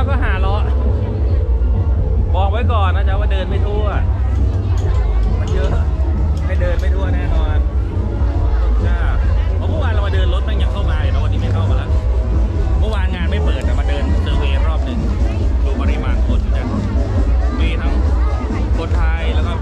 แล้วก็หาเลาะบอกไว้ก่อนนะจ๊ะว่าเดินไม่ทั่ว มันเยอะไม่เดินไม่ทั่วแน่นอนจ้าเพราะเมื่อวานเรามาเดินรถมันยังเข้ามาอยู่แล้ววันนี้ไม่เข้ามาแล้วเมื่อวานงานไม่เปิดแต่มาเดินเซอร์เวย์รอบหนึ่งดูปริมาณคนจ้ะมีทั้งคนไทยแล้วก็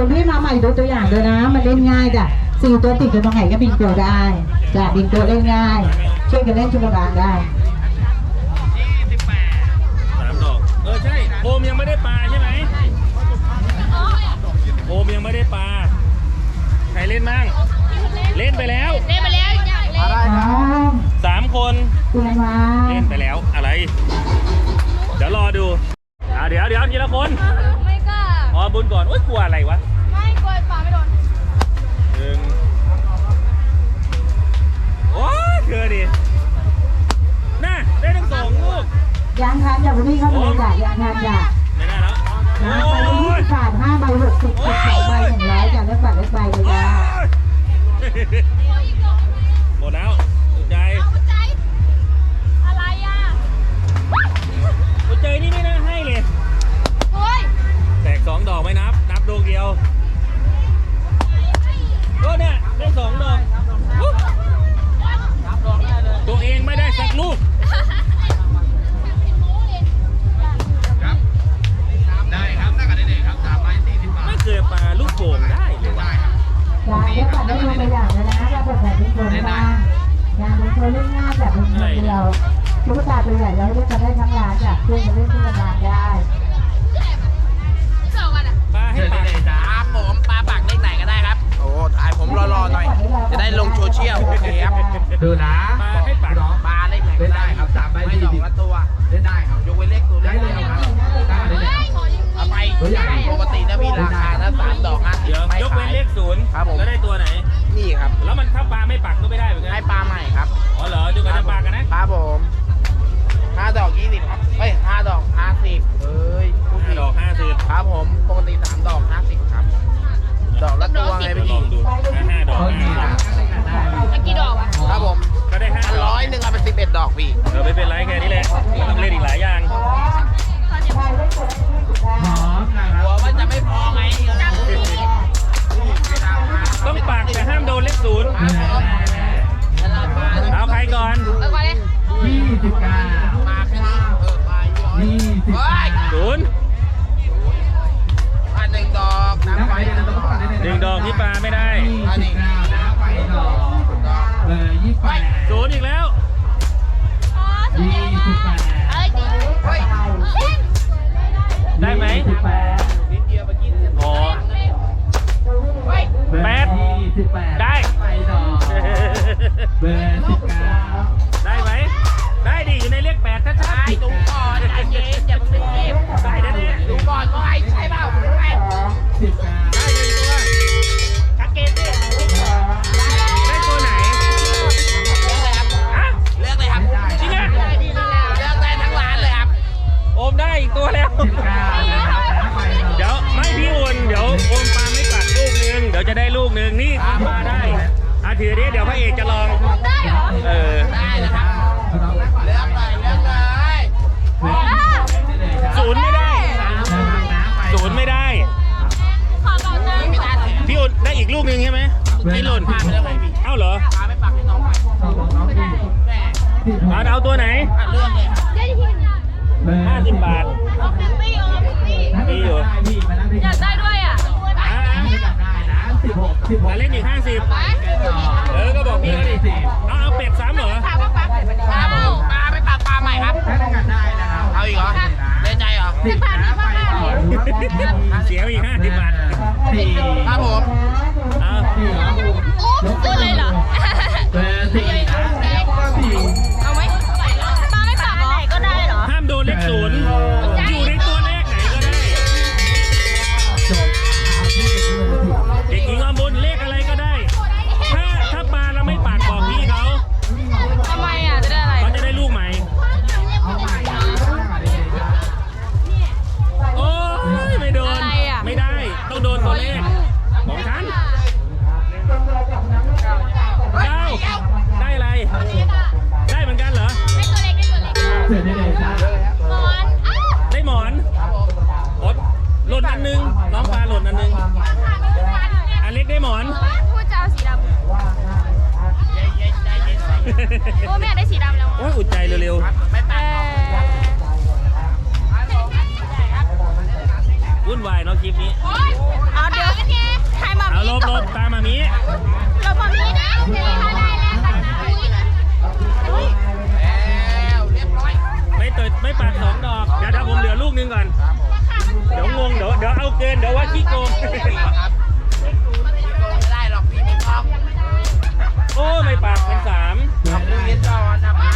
คุณนี้มาใหม่ดูตัวอย่างเลยนะ มันเล่นง่ายจ้ะสี่ตัวติดกันตรงไหนก็บินตัวได้จ้ะบินตัวเล่นง่าย ช่วยกันเล่นชุมบานได้สามดอก เออใช่โอมยังไม่ได้ปลาใช่ไหมโอมยังไม่ได้ปลา ใครเล่นมั่งเล่นไปแล้วเล่นไปแล้วอยากเล่นสามคนเล่นไปแล้วอะไร เดี๋ยวรอดูอะเดี๋ยวเดี๋ยวทีละคน อ๋อ บนก่อนอุ้ยกลัวอะไรวะไม่กลัวป่าไม่โดนหนึ่งโอ้ยเธอดิน่าได้ทั้งสองลูกยังคับอย่าไปวิ่เขาไปเลยจ้ะยังครับจ้ะไม่ได้แล้วนไปโอ้ยี่ยสิาทห้าใบหกสิบสิบสองใบหนึ่งร้อยจ้ะเล็กบาเล็กใบเลยจ้ะหมดแล้ว ได้ตัวอย่างเลยนะระบบแบบเป็นคนบ้างยางเป็นคนเล่นง่ายแบบเป็นคนเดียวตุ๊กตาตัวใหญ่แล้วเล่นกันได้ทั้งร้านจ้ะเพื่อนจะเล่นที่ร้านได้เจอกันอะปลาให้เชิญปาได้กเลยจ้าครับผมปลาปากเลขไหนก็ได้ครับ โอ้ถ่ายผมรอๆหน่อย จะได้ลงโซเชียลโอเคครับดูนะปลาให้ปากปลาเลขไหนก็ได้เล่นได้ครับสามใบไม่สี่สองละตัวเล่นได้ครับยกเว้นเลขตัวเลได้ขเลยครับได้เลยครับเอาไปตัวใหญ่ปกตินะพี่ราคา นะสามดอกห้าสิบเดี๋ยวไม่ยกขาเว้นย เลขศูนย์ครับผม แล้วได้ตัวไหน นี่ครับแล้วมันถ้าปลาไม่ปักก็ไม่ได้เหมือนกันให้ปลาใหม่ครับอ๋อเหรอจนกว่าจะปากกันนะครับผมห้าดอกยี่สิบครับเอ้ยห้าดอกห้าสิบเอ้ยพูดห้าผิดดอกห้าสิบครับผมปกติสามดอกห้าสิบครับ ดอกละตัวไงเดี๋ยวลพี่องดูห้าห้าดอกห้าดอกจะกี่ดอกอะครับผมก็ได้ห้าอันดอกร้อยหนึ่งเอาไปสิบเอ็ดดอกพี่ เออไม่เป็นไรแค่นี้ ก่อนเออก่อนเลยยี่สิบเก้ามาแค่นี้เออมาอยู่ร้อยยี่สิบเฮ้ยศูนย์อันหนึ่งดอกน้ำน้ำไปไปเดี๋ยวเราต้องปัดได้เลยหนึ่งดอกที่ปลาไม่ได้ยี่สิบเก้าน้ำไปดอกเออยี่สิบแปดศูนย์อีกแล้วอ๋อสุดยี่ยอดสิบแปดเอ้ยดีเฮ้ยเอ้ยได้ไหมยี่สิบแปดนิดเดียวเมื่อกี้เนี่ยอ๋อเฮ้ยแปดยี่สิบแปดได้ไปดอก เบอร์สิบเก้าได้ไหม ได้ดิอยู่ในเลขแปดชัดไอ้ดูก่อนใจเย็นอย่าเพิ่งรีบได้แน่ๆดูก่อนว่าไอ้ใช่เปล่าไอ้สิบเก้าได้หนึ่งตัวชัดเจนดิได้ตัวไหน ฮะ เลือกเลยครับจริงอะเลือกได้ทั้งร้านเลยครับโอมได้อีกตัวแล้ว สิบเก้านะครับน้ำไปดอกเดี๋ยวไม่พี่อุ่นเดี๋ยวโอมปาไม่ปักลูกนึง เดี๋ยวจะได้ลูกนึงนี่ปาปาได้ ถือดิเดี๋ยวพระเอกจะลอง ได้เหรอเออ ได้เลยครับเอาน้องไปก่อนเลือกเลยเลือกเลยศูนย์ไม่ได้นะครับน้ำไปศูนย์ไม่ได้ ขอก่อนนะไม่ได้เลยพี่อุ่นได้อีกลูกนึงใช่ไหมนี่หล่นพาไปแล้วไงพี่เอ้าเหรอพาไปปักให้น้องไปเอาของน้องพี่แม่สิบหกเอาเอาตัวไหนอะเลือกเลยครับได้ที่เบอร์ห้าสิบบาทโอเคปี้โอเคปี้ถ้ามีอยู่ได้พี่มานั่งที่อยากได้ด้วยอะ อ่า ถ้าไม่ได้นะสิบ หกสิบหกมาเล่นอีกห้าสิบไปเออ ก็บอกพี่เขาดิเอาเอาเป็ดซ้ำเหรอ ถามว่าปั๊บครับผมปลาไปปักปลาใหม่ครับถ้าได้กันได้นะครับเอาอีกเหรอเล่นใจเหรอ สิบนะไปต่อเสียไปอีกห้าสิบบาท สี่ครับผม เอาสี่เหรอโอ้ซื้อเลยเหรอ เนาะคลิปนี้ เอาเดี๋ยวใครมาเอาลบลบตามมามีลบมามีนะเดี๋ยวเขาได้แล้วกันนะอุ้ยแล้วเรียบร้อยไม่เติดไม่ปากสองดอก เดี๋ยวเดี๋ยวผมเหลือลูกนึงก่อน เดี๋ยวงงเดี๋ยวเดี๋ยวเอาเกินเดี๋ยวว่าขี้โกงครับไม่ได้หรอกพี่ไม่ต้องโอ้ไม่ปากเป็นสามเอาคุยกันก่อนนะไม้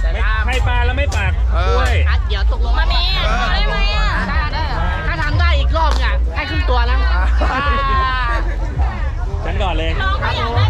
แต่ไม่ถ้าให้ปลาแล้วไม่ปากเออด้วยอะเดี๋ยวตกลงมามีได้ไหม รึ่งตัวนะฉันก่อนเลย น้องก็อยากได้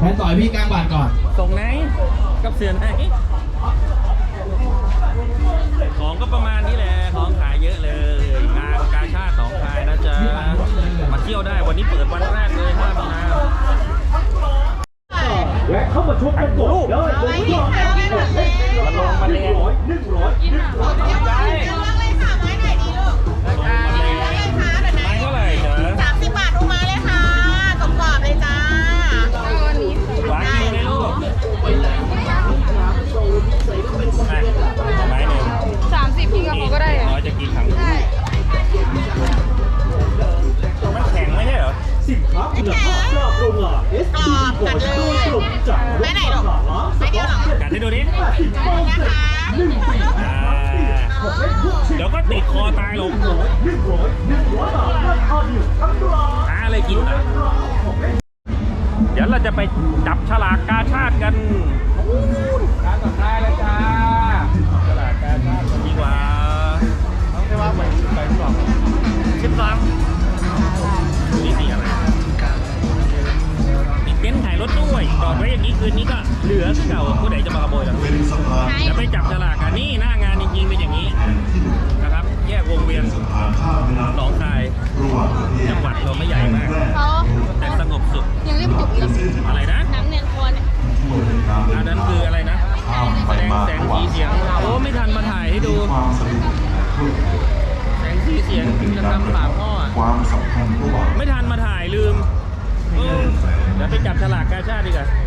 แพนต่อยพี่กลางบาทก่อน ส่งไหน กับเสือไหน ของก็ประมาณนี้แหละ ของขายเยอะเลย งานกาชาติสองคายนะจ๊ะ มาเที่ยวได้ วันนี้เปิดวันแรกเลยห้ามีนาแวะเข้ามาชมกันก่อนเลยมาลงมาเลยหนึ่งร้อยหนึ่งร้อย ให้ดูดิอ่เดี๋ยวก็ติดคอตายลงอะไรกินต่อเดี๋ยวเราจะไปจับฉลากกาชาติกัน รถด้วยจอดไว้อย่างนี้คืนนี้ก็เหลือคือเก่าผู้ใดจะมาขโมยหรอกจะไปจับฉลากกันนี่หน้างานจริงๆเป็นอย่างนี้นะครับ แยกวงเวียนสองค रहेगा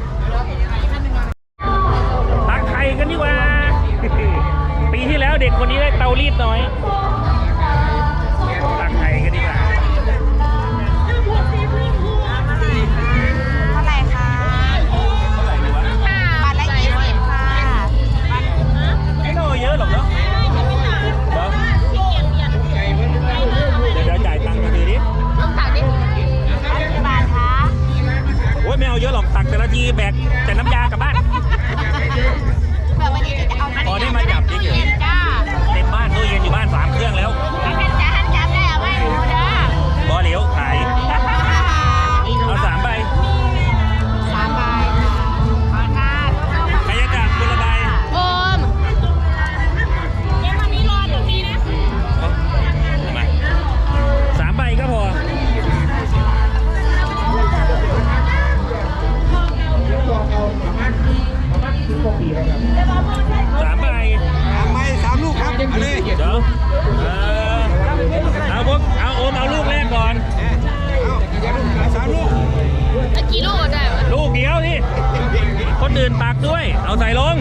อื่นปักด้วย เอาใส่ลง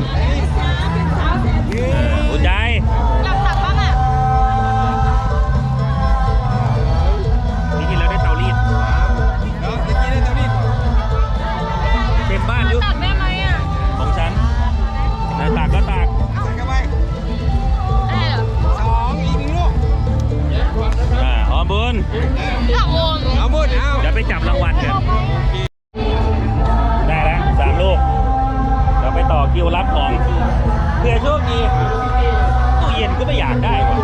โชคดีตู้เย็นก็ไม่อยากได้ว่ะ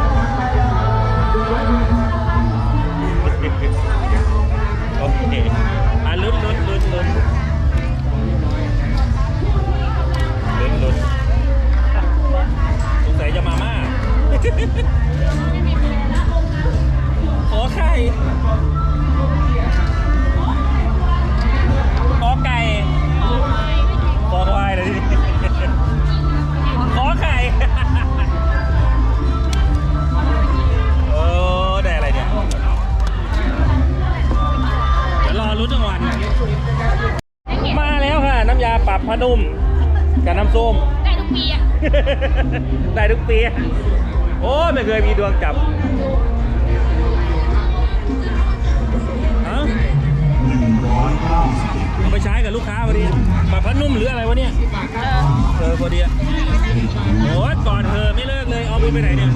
โอเคอะลุ้นลุ้นลุ้นลุ้นลุ้นลุ้นสงสัยจะมาม่าขอใคร ผ้านุ่มกับน้ำส้ม ได้ทุกปีอะได้ทุกปี โอ้ไม่เคยมีดวงจับฮะเอาไปใช้กับลูกค้าพอดีบัตพัดนุ่มหรืออะไรวะเนี่ยเออพอดีอะโอ้ก่อนเธอไม่เลิกเลย เอาไปไปไหนเนี่ย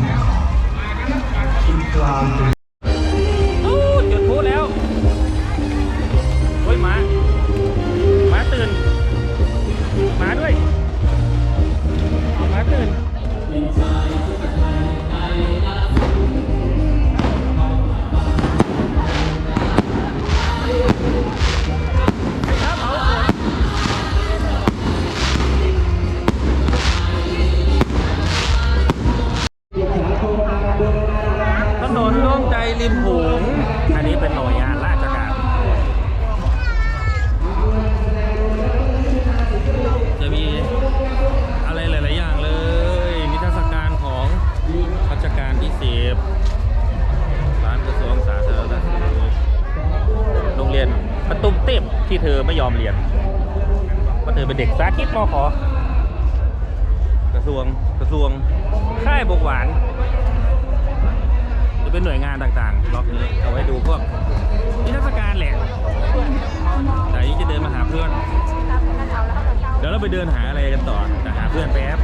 ไปเดินหาอะไรกันต่อแต่หาเพื่อนแป๊บ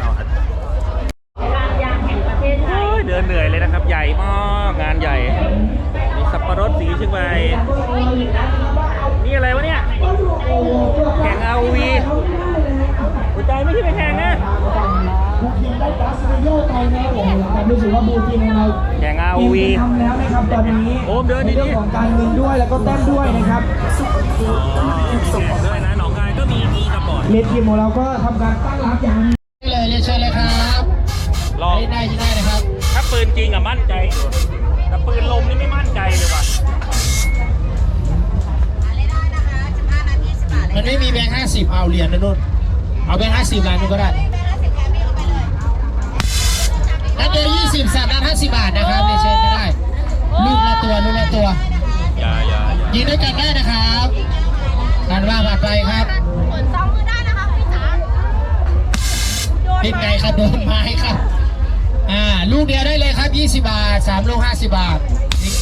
เอาอัดโอ้ยเดินเหนื่อยเลยนะครับ ใหญ่มากงานใหญ่มีสับปะรดสีเชียงใหม่นี่อะไรวะเนี่ยแข่งอาวีหัวใจไม่ใช่ไปแข่งนะโอเคได้กราสเตโยไปนะผมแต่รู้สึกว่าบูทีมของเราแข่งอาวีทำแล้วนะครับตอนนี้โอมเดินดีๆในเรื่องของการเงินด้วยแล้วก็แต้มด้วยนะครับด้วยนะ เลดทีมของเราก็ทำการตั้งรับอย่างเลยเรียนเชิญเลยครับลองเล่นได้ที่ได้นะครับ ถ้าปืนจริงอะมั่นใจอยู่แต่ปืนลมนี่ไม่มั่นใจเลยว่ะมันไม่มีแบงค์ห้าสิบเอาเหรียญนะนุ่นเอาแบงค์ห้าสิบล้านนึงก็ได้นัดเดียวยี่สิบสามนัดห้าสิบบาทนะครับเรียนเชิญก็ได้ลูกละตัวลูกละตัวอย่าอย่าอย่ายิงด้วยกันได้นะครับการว่าผ่านไปครับ เป็นไงครับโดนไม้ครับ อ่า ลูกเดียวได้เลยครับ 20 บาท3ลูก50 บาท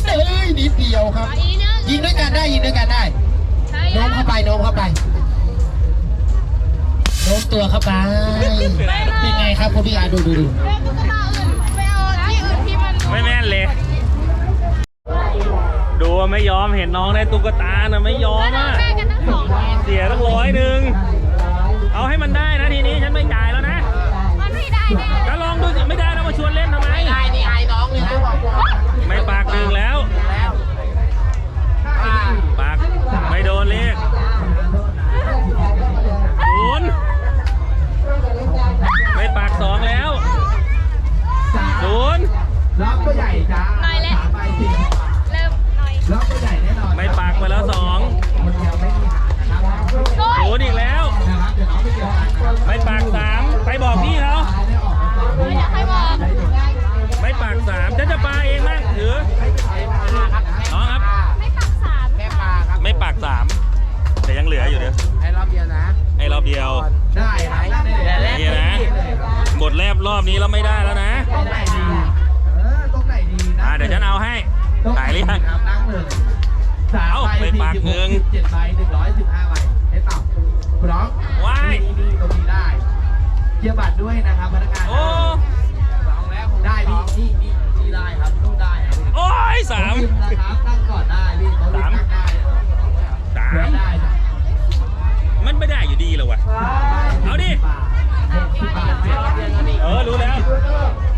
เอ้ยนิดเดียวครับอีกนึงยิงด้วยกันได้ยิงด้วยกันได้ใช่โน้มเข้าไปโน้มเข้าไปโน้มตัวเข้าไปเป็นไงครับคุณพี่อาดูดูดูเล่นตุ๊กตาอื่นไปเอาที่อื่นที่มันไม่แม่นเลย ดูว่าไม่ยอมเห็นน้องได้ตุ๊กตานะไม่ยอมแล้วอะแม่กันทั้งสองทีมเสียตั้งร้อยหนึ่งเอาให้มันได้นะทีนี้ฉันไม่จ่าย ก็ลองดูสิไม่ได้แล้วมาชวนเล่นทำไม ไอ้นี่ไอ้น้องเลยนะบอกไม่ปากหนึ่งแล้วปากไม่โดนเลขศูนย์ไม่ปากสองแล้วศูนย์รับก็ใหญ่จ้าหน่อยแล้วไปสิเริ่มหน่อยรับก็ใหญ่แน่นอนไม่ปากไปแล้วสองคนเดียวไม่มีหางนะครับโอ้ยศูนย์อีกแล้ว นะครับเดี๋ยวน้องไปเกี่ยวกันครับไม่ปากสามไปบอกพี่เขา ได้ออกมาก่อนไม่อยากให้บอกไม่ปากสามฉันจะปาเองมั้งถือน้องครับ ไม่ปักสามแม่ปลาครับไม่ปากสามแต่ยังเหลืออยู่เดี๋ยวไอ้รอบเดียวนะให้รอบเดียวได้ครับได้เลยนี่นะหมดแรบรอบนี้แล้วไม่ได้แล้วนะตรงไหนดีเออตรงไหนดีนะอ่าเดี๋ยวฉันเอาให้ขายหรือยังครับนั่งเลยสามเอ้าใบไปปากสี่สิบหนึ่หงกสิบเจ็ดใบหนึ่งร้อยสิบห้าใบให้ต่ำพร้อมว้ายนี่ตรงนี้ได้ เกียร์บัตรด้วยนะครับพนักงานโอ้สองแล้วได้พี่นี่นี่นี่ได้ครับต้องได้ครับโอ้ยสามโต๊ะรินะครับนั่งก่อนได้พี่โต๊ะริมนั่งได้สาม ได้จ้ะมันไม่ได้อยู่ดีเลยวะ เอาดิบาทเจ็ดสิบบาทเจ็ดสิบบาทเออ รู้แล้ว เ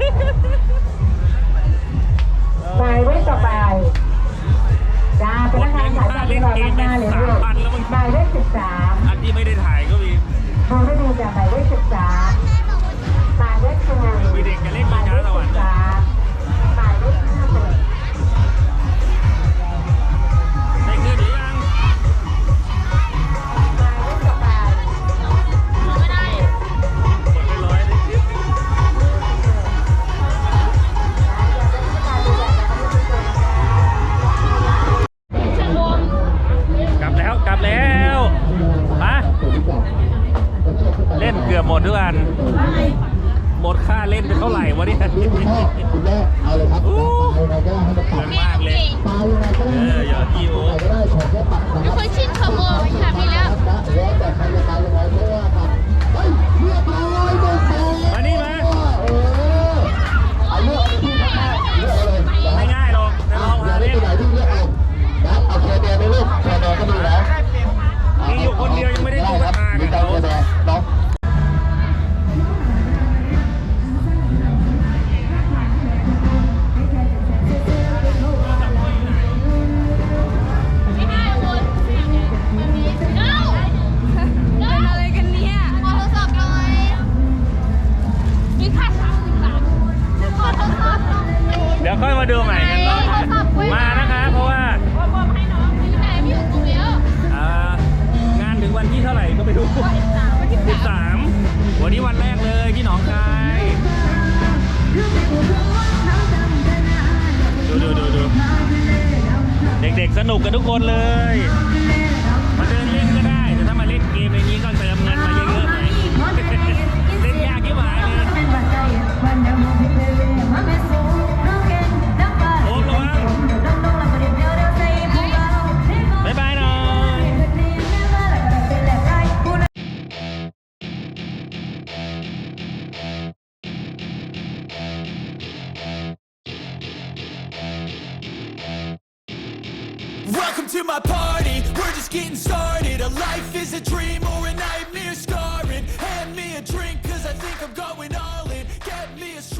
Yeah. ด็กๆ สนุกกันทุกคนเลย มาเดินเล่นกัน